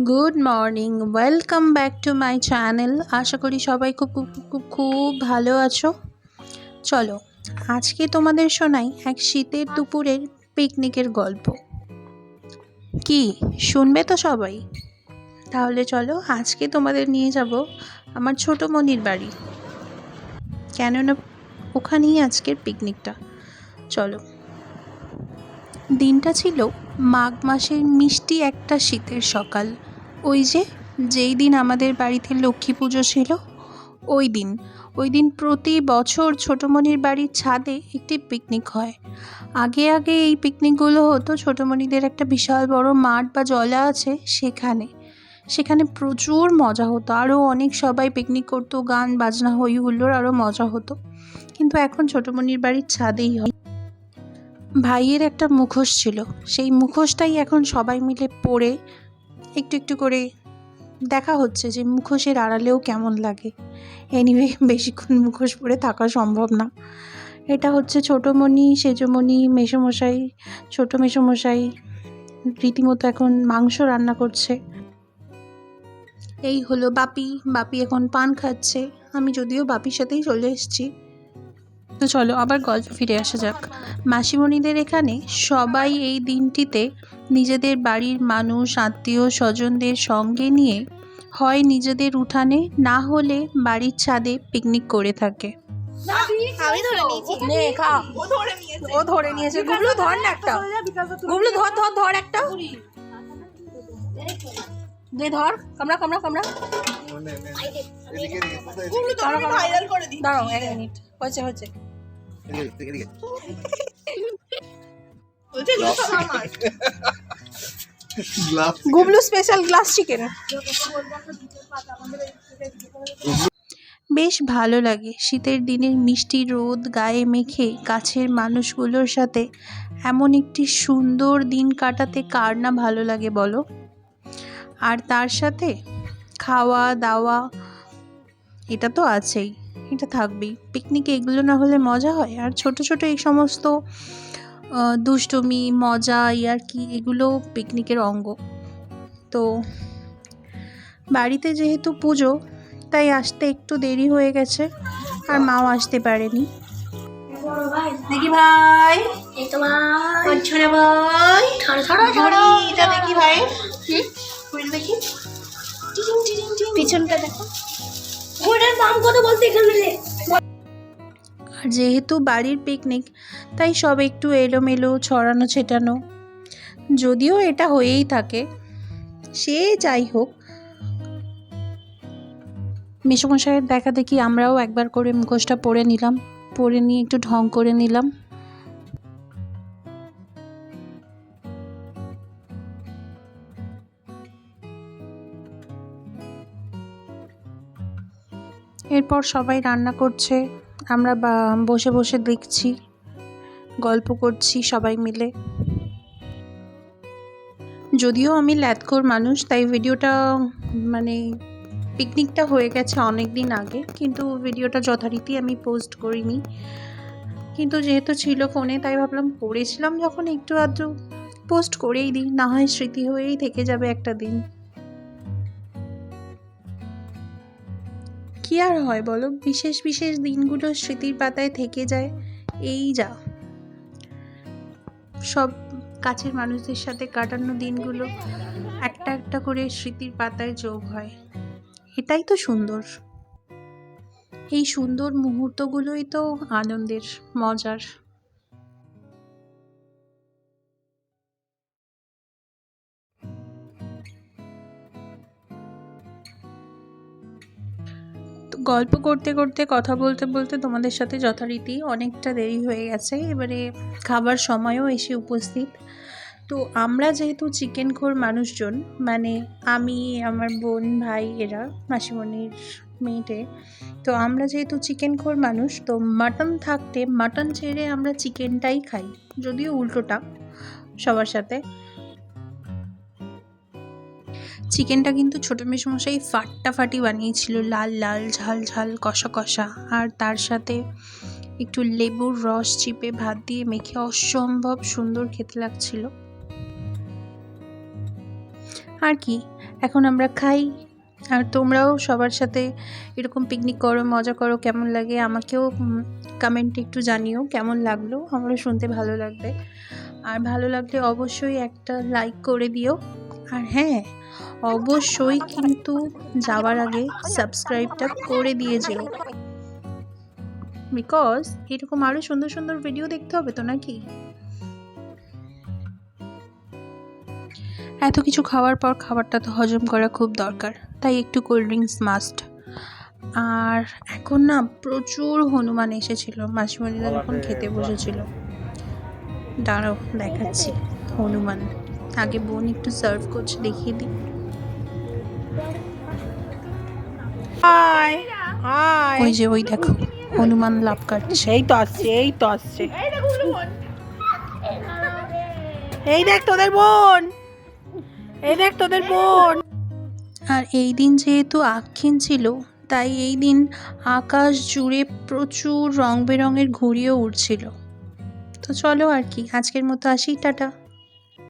Good morning welcome back to my channel আশা করি সবাই খুব খুব খুব, ভালো আছো। চলো আজকে তোমাদের শোনাই এক শীতের দুপুরের পিকনিকের গল্প। কি? শুনবে তো সবাই? তাহলে চলো আজকে তোমাদের নিয়ে যাব আমার ছোট মনির বাড়ি। কেননা ওখানেই আজকের পিকনিকটা চলো। দিনটা ছিল মাঘ মাসের মিষ্টি একটা শীতের সকাল। ওই যে, যেই দিন আমাদের বাড়িতে লক্ষ্মী পুজো ছিল, ওই দিন। ওই দিন প্রতি বছর ছোটোমণির বাড়ির ছাদে একটি পিকনিক হয়। আগে আগে এই পিকনিকগুলো হতো ছোটোমণিদের একটা বিশাল বড় মাঠ বা জলা আছে সেখানে। সেখানে প্রচুর মজা হতো। আরও অনেক সবাই পিকনিক করতো, গান, বাজনা হই হুল্লোড় আরও মজা হতো। কিন্তু এখন ছোটোমণির বাড়ির ছাদেই হয়। ভাইয়ের একটা মুখোশ ছিল। সেই মুখোশটাই এখন সবাই মিলে পরে একটু একটু করে দেখা হচ্ছে যে মুখোশের আড়ালেও কেমন লাগে। এনিওয়ে বেশিক্ষণ মুখোশ পরে থাকা সম্ভব না। এটা হচ্ছে ছোটোমণি, সেজমণি, মেসোমশাই, ছোটো মেসোমশাই। রীতিমতো এখন মাংস রান্না করছে। এই হলো বাপি। বাপি এখন পান খাচ্ছে। আমি যদিও বাপির সাথেই চলে এসেছি। তো চলো আবার গল্প ফিরে আসা যাক। মাসিমণিদের এখানে সবাই এই দিনটিতে নিজেদের বাড়ির মানুষ আত্মীয় স্বজনদের সঙ্গে নিয়ে হয় নিজেদের উঠানে না হলে বাড়ির ছাদে পিকনিক করে থাকে। আমি ধরে নিয়েছি। নে খা। ও ধরে নিয়েছে। ও ধরে নিয়েছে। গুবলু ধর না একটা। গুবলু ধর ধর ধর একটা। দে ধর। কামড়া কামড়া কামড়া। গুগলু তো আমি ভাইরাল করে দিই দাঁড়াও এক মিনিট হয়েছে হয়েছে। বলছে লোক আমার গুবলু স্পেশাল গ্লাস বেশ ভালো লাগে শীতের দিনের মিষ্টি রোদ গায়ে মেখে কাছের মানুষগুলোর সাথে এমন একটি সুন্দর দিন কাটাতে কার না ভালো লাগে বলো? আর তার সাথে খাওয়া দাওয়া, এটা তো আছেই। এটা থাকবেই। পিকনিকে এগুলো না হলে মজা হয়। আর ছোট ছোট এই সমস্ত দুষ্টুমি মজা ইয়ার্কি এগুলো পিকনিকের অঙ্গ। তো বাড়িতে যেহেতু পুজো তাই আসতে একটু দেরি হয়ে গেছে আর মাও আসতে পারেনি। দেখি ভাই! আচ্ছা দেখি ভাই। দেখি। পিছনটা দেখো। আর যেহেতু বাড়ির পিকনিক তাই সব একটু এলোমেলো, ছড়ানো, ছেটানো। যদিও এটা হয়েই থাকে, সে যাই হোক। মেসমশাইয়ের দেখা দেখি আমরাও একবার করে মুখোশটা পরে নিলাম, পরে নিয়ে একটু ঢং করে নিলাম। এরপর সবাই রান্না করছে, আমরা বসে বসে দেখছি, গল্প করছি সবাই মিলে। যদিও আমি ল্যাদকোর মানুষ, তাই ভিডিওটা মানে পিকনিকটা হয়ে গেছে অনেক দিন আগে, কিন্তু ভিডিওটা যথারীতি আমি পোস্ট করিনি। কিন্তু যেহেতু ছিল ফোনে, তাই ভাবলাম করেছিলাম যখন একটু আধটু, পোস্ট করেই দিই, না হয় স্মৃতি হয়েই থেকে যাবে একটা দিন। কি আর হয় বলো? বিশেষ বিশেষ দিনগুলো স্মৃতির পাতায় থেকে যায়। এই যা। সব কাছের মানুষদের সাথে কাটানো দিনগুলো একটা একটা করে স্মৃতির পাতায় যোগ হয়। এটাই তো সুন্দর। এই সুন্দর মুহূর্তগুলোই তো আনন্দের, মজার। গল্প করতে করতে, কথা বলতে বলতে তোমাদের সাথে যথারীতি অনেকটা দেরি হয়ে গেছে। এবারে খাবার সময়ও এসে উপস্থিত। তো আমরা যেহেতু চিকেন খোর মানুষজন মানে আমি, আমার বোন, ভাই, এরা, মাসিমণির মেয়েটে, তো আমরা যেহেতু চিকেন খোর মানুষ, তো মাটন থাকতে, মাটন ছেড়ে আমরা চিকেনটাই খাই, যদিও উল্টোটা সবার সাথে। চিকেনটা কিন্তু ছোটো মেসমশাই ফাটাফাটি বানিয়েছিল, লাল লাল, ঝাল ঝাল, কষা কষা। আর তার সাথে একটু লেবুর রস চিপে ভাত দিয়ে মেখে অসম্ভব সুন্দর খেতে লাগছিল। আর কি, এখন আমরা খাই। আর তোমরাও সবার সাথে এরকম পিকনিক করো, মজা করো, কেমন লাগে আমাকেও কমেন্টে একটু জানিও কেমন লাগল। আমারও শুনতে ভালো লাগবে। আর ভালো লাগলে অবশ্যই একটা লাইক করে দিও। আর হ্যাঁ অবশ্যই কিন্তু যাওয়ার আগে সাবস্ক্রাইবটা করে দিয়ে যেও। বিকজ এরকম আরও সুন্দর সুন্দর ভিডিও দেখতে হবে তো নাকি? এত কিছু খাওয়ার পর খাবারটা তো হজম করা খুব দরকার, তাই একটু কোল্ড ড্রিঙ্কস মাস্ট আর এখন না প্রচুর হনুমান এসেছিল মাসিমণিরা যখন খেতে বসেছিল। দাঁড়াও, দেখাচ্ছি হনুমান। আগে বোন একটু সার্ভ করছে দেখিয়ে দিই। হাই হাই ওই যে ওই দেখো হনুমান লাভ কাটছে। এই তো আসছে এই তো আসছে। এই দেখ তোদের বোন। এই দেখ তোদের বোন। আর এই দিন যেহেতু আক্ষিন ছিল তাই এই দিন আকাশ জুড়ে প্রচুর রং বেরঙের ঘুড়িও উড়ছিল। তো চলো আর কি আজকের মতো আসি টাটা।